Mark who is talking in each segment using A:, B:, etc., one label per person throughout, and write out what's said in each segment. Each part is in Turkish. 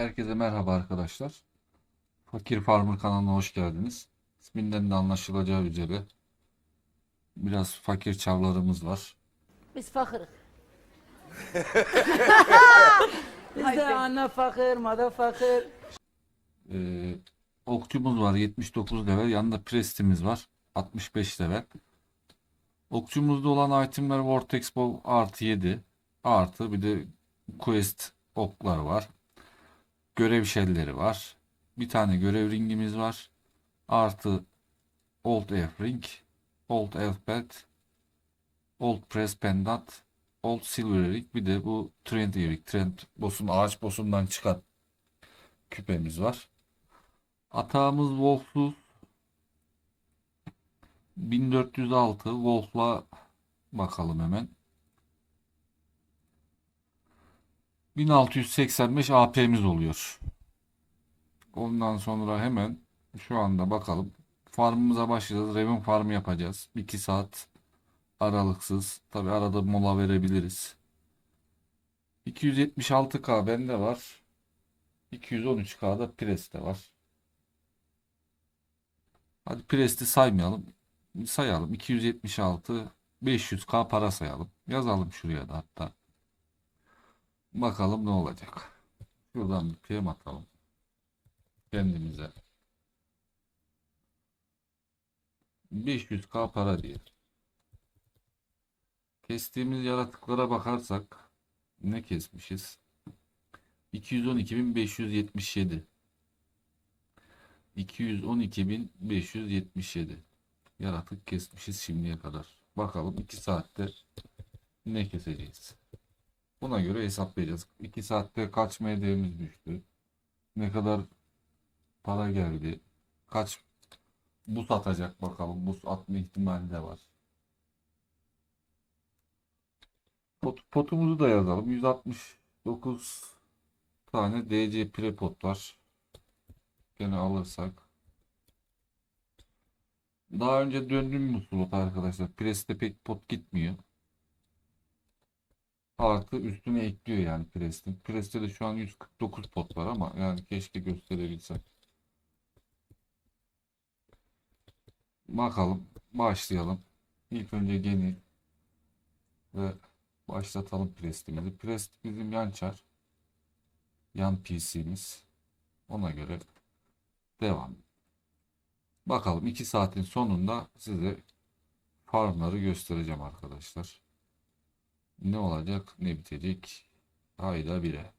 A: Herkese merhaba arkadaşlar. Fakir Farmer kanalına hoş geldiniz. İsminden de anlaşılacağı üzere biraz fakir çavlarımız var.
B: Biz fakırız.
C: Biz de anne fakir, mada fakir.
A: Ee, okçumuz var 79 level. Yanında Prest'imiz var 65 level. Okçumuzda olan itemler Vortex Bow artı 7 artı bir de Quest oklar var. Görev şelleri var. Bir tane görev ringimiz var. Artı Old Elf Ring, Old Elf Belt, Old Press Pendant, Old Silver Ring bir de bu Trend Erik, Trend boss'un ağaç boss'undan çıkan küpemiz var. Atağımız Wolf'lu 1406 Wolf'la bakalım hemen. 1685 AP'miz oluyor. Ondan sonra hemen şu anda bakalım. Farmımıza başlayacağız. Raven farm yapacağız. 2 saat aralıksız. Tabi arada mola verebiliriz. 276k bende var. 213k'da Pres'te var. Hadi Pres'i saymayalım. Sayalım. 276 500k para sayalım. Yazalım şuraya da hatta. Bakalım ne olacak. Şuradan bir PM atalım. Kendimize. 500k para diye. Kestiğimiz yaratıklara bakarsak ne kesmişiz? 212.577 212.577 yaratık kesmişiz şimdiye kadar. Bakalım 2 saatte ne keseceğiz. Buna göre hesaplayacağız. 2 saatte kaç MD'miz düştü? Ne kadar para geldi? Kaç buz atacak bakalım. Buz atma ihtimali de var. Pot, potumuzu da yazalım. 169 tane DC prepot var. Gene alırsak. Daha önce döndüm slot arkadaşlar. Preste pek pot gitmiyor. Artı üstüne ekliyor yani Prest'in. Prest'te de şu an 149 pot var ama yani keşke gösterebilsem. Bakalım. Başlayalım. İlk önce geni ve başlatalım Prest'imizi. Prest bizim yan çar. Yan PC'miz. Ona göre devam. Bakalım 2 saatin sonunda size farmları göstereceğim arkadaşlar. Ne olacak, ne bitecek? Hayda bire.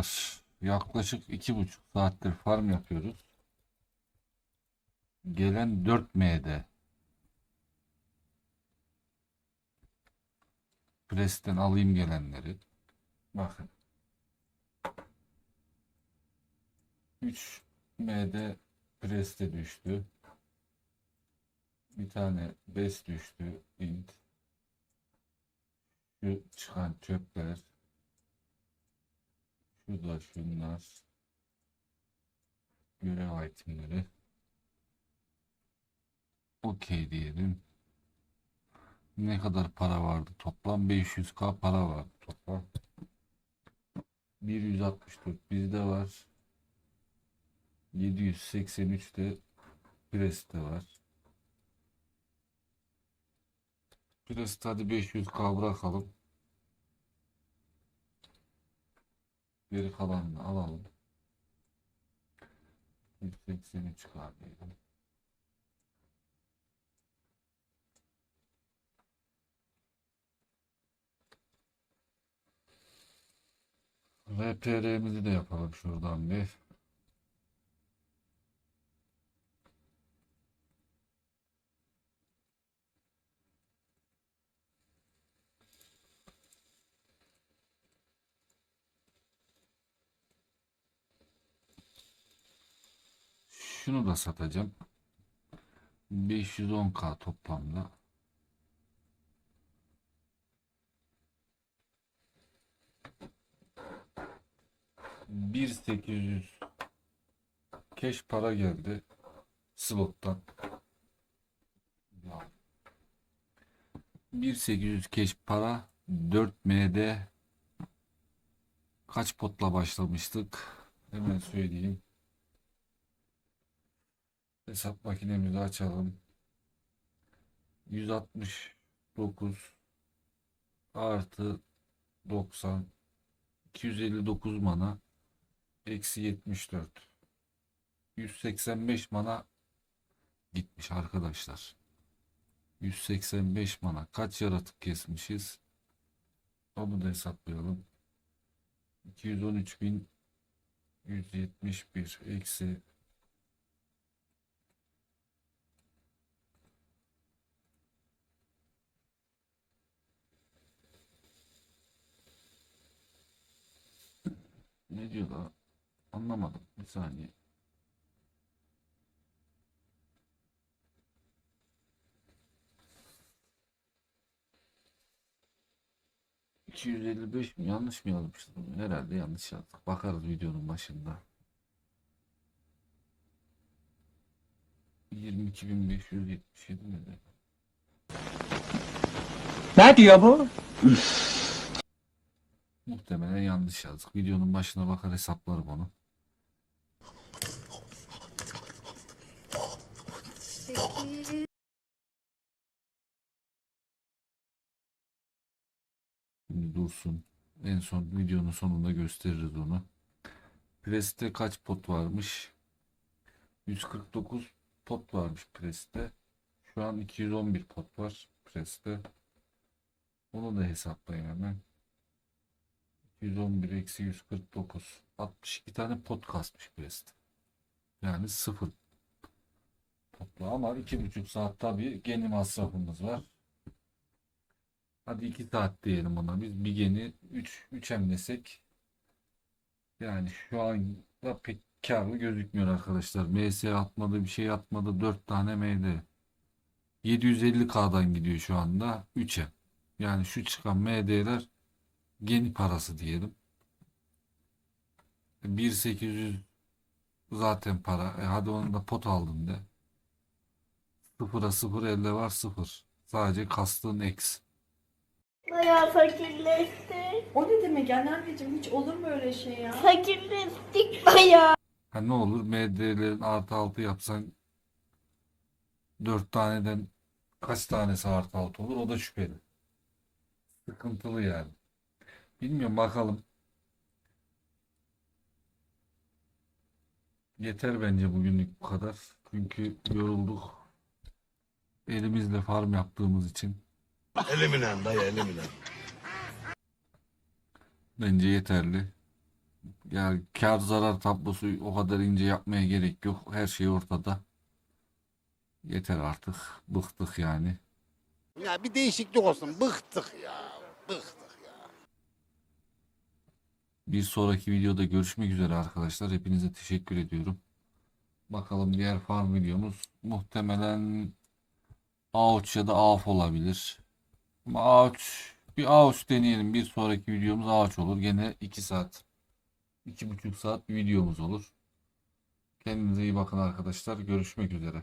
A: Arkadaşlar. Yaklaşık iki buçuk saattir farm yapıyoruz. Gelen 4 MD. Presten alayım gelenleri. Bakın. 3 MD Preste düştü. Bir tane bes düştü. Int. Şu çıkan çöpler. Şu da şunlar. Görev itemleri. Okey diyelim. Ne kadar para vardı toplam? 500k para vardı toplam. 164 bizde var. 783 de Pres'te var. Pres'te hadi 500k bırakalım. Geri kalanını alalım. 183k diyelim. VPR'mizi de yapalım şuradan bir. Şunu da satacağım. 510k toplamda. Bir sekiz yüz keş para geldi slottan. Ya. 1800 keş para 4 MD kaç potla başlamıştık? Hemen söyleyeyim. Hesap makinemizi açalım. 169 artı 90 259 mana eksi 74 185 mana gitmiş arkadaşlar. 185 mana kaç yaratık kesmişiz? Onu da hesaplayalım. 213.171 eksi Ne diyor da anlamadım. Bir saniye. ...255 mi? Yanlış mı yazmıştım? Herhalde yanlış yazdık. Bakarız videonun başında. 22.577 mi?
B: Ne diyor bu?
A: Muhtemelen yanlış yazdık. Videonun başına bakar hesaplarım onu. Şimdi dursun. En son videonun sonunda gösteririz onu. Preste kaç pot varmış? 149 pot varmış Preste. Şu an 211 pot var Preste. Onu da hesaplayayım hemen. 111 eksi 149. 62 tane pot kasmış Preste. Yani sıfır potla ama iki buçuk saat tabii geni masrafımız var. Hadi 2 saat diyelim ona biz. Bir geni 3 3 emlesek yani şu anda pek karlı gözükmüyor arkadaşlar. MS atmadı bir şey atmadı 4 tane MD. 750K'dan gidiyor şu anda 3'e. Yani şu çıkan MD'ler geni parası diyelim. 1800 zaten para. E hadi onu da pot aldın de. Sıfıra sıfır elde var sıfır. Sadece kastığın X.
D: Bayağı fakirleştik.
E: O ne demek anneanneciğim hiç olur mu öyle şey ya?
D: Fakirleştik bayağı.
A: Ha ne olur MD'lerin artı altı yapsan 4 taneden kaç tanesi artı altı olur o da şüpheli. Sıkıntılı yani. Bilmiyorum bakalım. Yeter bence bugünlük bu kadar. Çünkü yorulduk. Elimizle farm yaptığımız için.
F: Eliminen dayı eliminen.
A: Bence yeterli. Yani kar zarar tablosu o kadar ince yapmaya gerek yok. Her şey ortada. Yeter artık. Bıktık yani.
B: Ya bir değişiklik olsun. Bıktık ya. Bıktık.
A: Bir sonraki videoda görüşmek üzere arkadaşlar. Hepinize teşekkür ediyorum. Bakalım diğer farm videomuz muhtemelen Ağuç ya da Ağaf olabilir. Ama Ağuç bir Ağuç deneyelim. Bir sonraki videomuz Ağuç olur. Gene 2 saat 2,5 saat bir videomuz olur. Kendinize iyi bakın arkadaşlar. Görüşmek üzere.